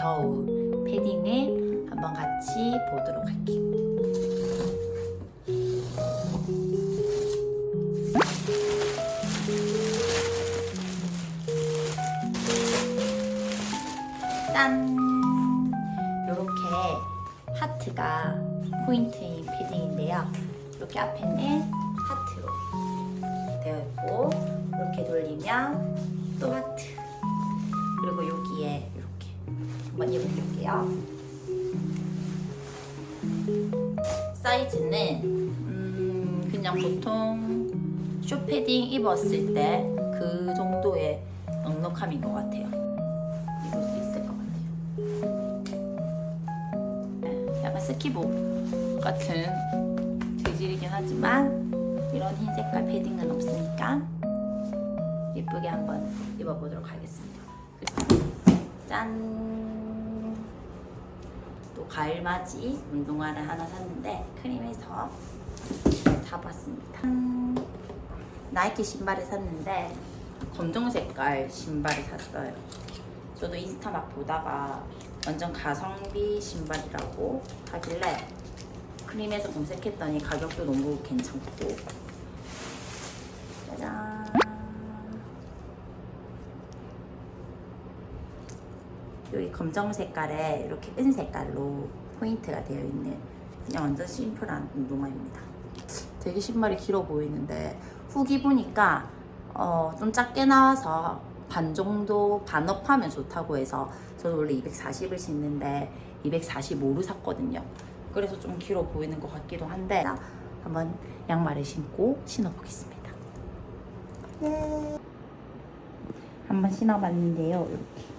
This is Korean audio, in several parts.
겨울 패딩을 한번 같이 보도록 할게요. 짠! 이렇게 하트가 포인트인 패딩인데요. 이렇게 앞에는 하트로 되어 있고 이렇게 돌리면 볼게요. 사이즈는 음, 그냥 보통 쇼패딩 입었을 때 그 정도의 넉넉함인 것 같아요. 입을 수 있을 것 같아요. 네, 약간 스키복 같은 재질이긴 하지만 이런 흰 색깔 패딩은 없으니까 예쁘게 한번 입어보도록 하겠습니다. 짠! 또 가을맞이 운동화를 하나 샀는데 크림에서 사봤습니다. 짠! 나이키 신발을 샀는데 검정 색깔 신발을 샀어요. 저도 인스타 막 보다가 완전 가성비 신발이라고 하길래 크림에서 검색했더니 가격도 너무 괜찮고 짜잔 여기 검정 색깔에 이렇게 은 색깔로 포인트가 되어 있는 그냥 완전 심플한 운동화입니다. 되게 신발이 길어 보이는데 후기 보니까 어, 좀 작게 나와서 반 정도 반업하면 좋다고 해서 저는 원래 240을 신는데 245로 샀거든요. 그래서 좀 길어 보이는 것 같기도 한데 한번 양말을 신고 신어보겠습니다. 한번 신어봤는데요. 이렇게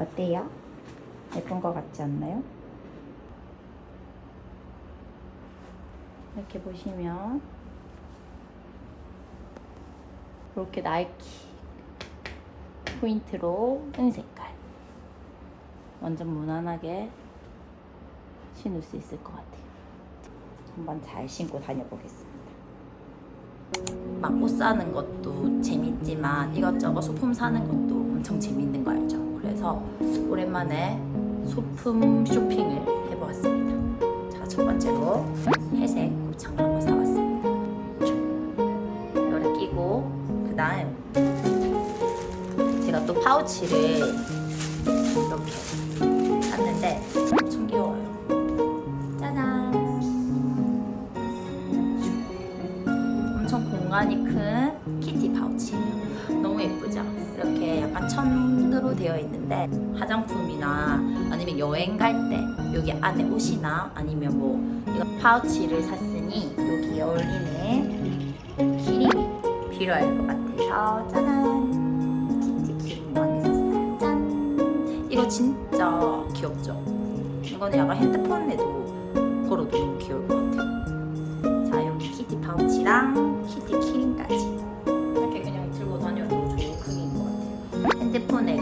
어때요? 예쁜 것 같지 않나요? 이렇게 보시면 이렇게 나이키 포인트로 은 색깔 완전 무난하게 신을 수 있을 것 같아요. 한번 잘 신고 다녀보겠습니다. 막 옷 사는 것도 재밌지만 이것저것 소품 사는 것도 엄청 재밌는 거 알죠? 그래서 오랜만에 소품 쇼핑을 해보았습니다. 자, 첫 번째로 회색 곱창 한번 사봤습니다. 이거를 끼고 그 다음 제가 또 파우치를 이렇게 샀는데 엄청 귀여워요. 짜잔! 엄청 공간이 큰 키티 파우치예요. 너무 예쁘죠? 이렇게 약간 천 으로 되어 있는데 화장품이나 아니면 여행 갈 때 여기 안에 옷이나 아니면 뭐 이거 파우치를 샀으니 여기에 어울리는 키링이 필요할 것 같아서 짜잔. 키티 키링 많이 샀어요. 짠. 이거 진짜 귀엽죠? 이거는 약간 핸드폰에도 걸어도 귀여울 것 같아요. 자 여기 키티 파우치랑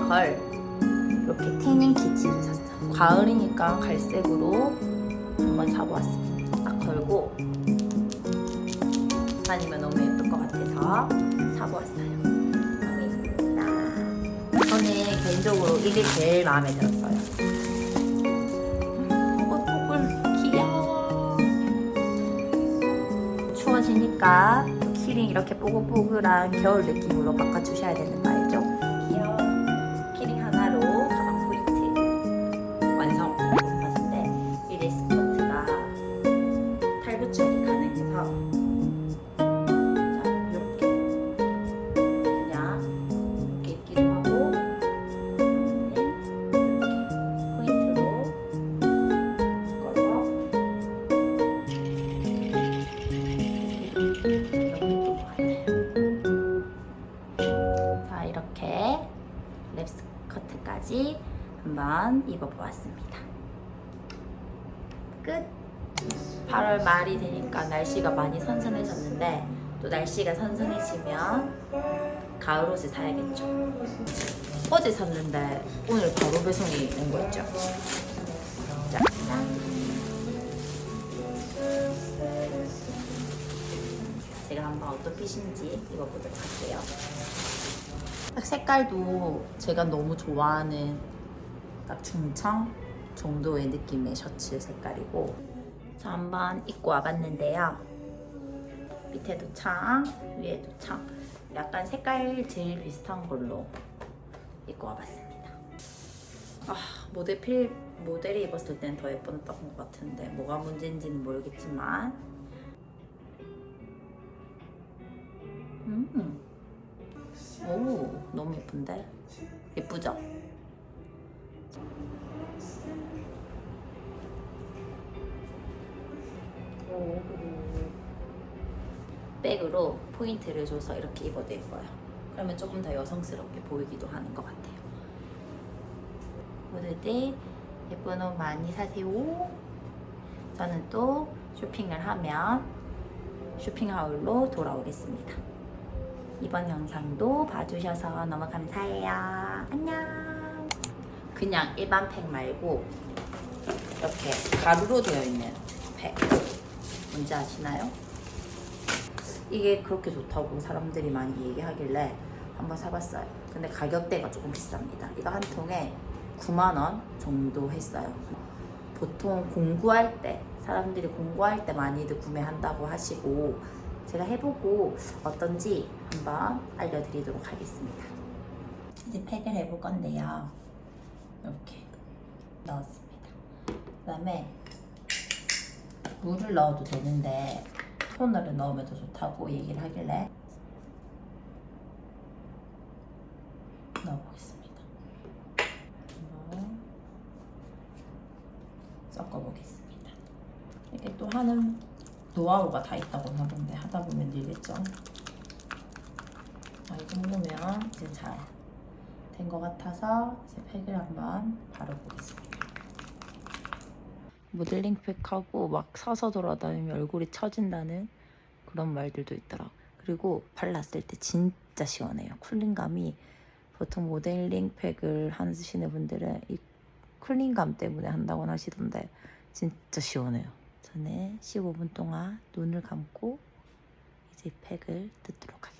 걸 이렇게 태닝 키트를 샀어요 가을이니까 갈색으로 한번 사보았습니다. 딱 걸고 다니면 너무 예쁠 것 같아서 사보았어요. 너무 예쁩니다. 저는 개인적으로 이게 제일 마음에 들었어요. 음, 뽀글뽀글 귀여워. 추워지니까 키링 이렇게 뽀글뽀글한 겨울 느낌으로 바꿔주셔야 되는 이렇게 랩스커트까지 한번 입어보았습니다. 끝. 8월 말이 되니까 날씨가 많이 선선해졌는데 또 날씨가 선선해지면 가을 옷을 사야겠죠. 어제 샀는데 오늘 바로 배송이 온 거 있죠. 자, 짠. 제가 한번 어떤 핏인지 입어보도록 할게요. 딱 색깔도 제가 너무 좋아하는 딱 중청 정도의 느낌의 셔츠 색깔이고 자 한번 입고 와봤는데요. 밑에도 창 위에도 창 약간 색깔 제일 비슷한 걸로 입고 와봤습니다. 아 모델 필 모델이 입었을 땐 더 예뻤던 것 같은데 뭐가 문제인지는 모르겠지만. 음. 오 너무 예쁜데 예쁘죠? 백으로 포인트를 줘서 이렇게 입어도 예뻐요. 그러면 조금 더 여성스럽게 보이기도 하는 것 같아요. 모두들 예쁜 옷 많이 사세요. 저는 또 쇼핑을 하면 쇼핑하울로 돌아오겠습니다. 이번 영상도 봐주셔서 너무 감사해요. 안녕. 그냥 일반 팩 말고 이렇게 가루로 되어 있는 팩. 뭔지 아시나요? 이게 그렇게 좋다고 사람들이 많이 얘기하길래 한번 사봤어요. 근데 가격대가 조금 비쌉니다. 이거 한 통에 9만원 정도 했어요. 보통 공구할 때, 사람들이 공구할 때 많이들 구매한다고 하시고, 제가 해보고 어떤지 한번 알려드리도록 하겠습니다. 이제 팩을 해볼 건데요. 이렇게 넣었습니다. 그 다음에 물을 넣어도 되는데 토너를 넣으면 더 좋다고 얘기를 하길래 넣어보겠습니다. 한번 섞어보겠습니다. 이게 또 하는 노하우가 다 있다고 하던데 하다 보면 늘겠죠. 아, 이 정도면 이제 잘 된 것 같아서 이제 팩을 한번 바르보겠습니다. 모델링 팩하고 막 서서 돌아다니면 얼굴이 처진다는 그런 말들도 있더라고. 그리고 발랐을 때 진짜 시원해요. 쿨링감이 보통 모델링 팩을 하시는 분들은 이 쿨링감 때문에 한다고 하시던데 진짜 시원해요. 저는 15분 동안 눈을 감고 이제 팩을 뜯도록 하겠습니다.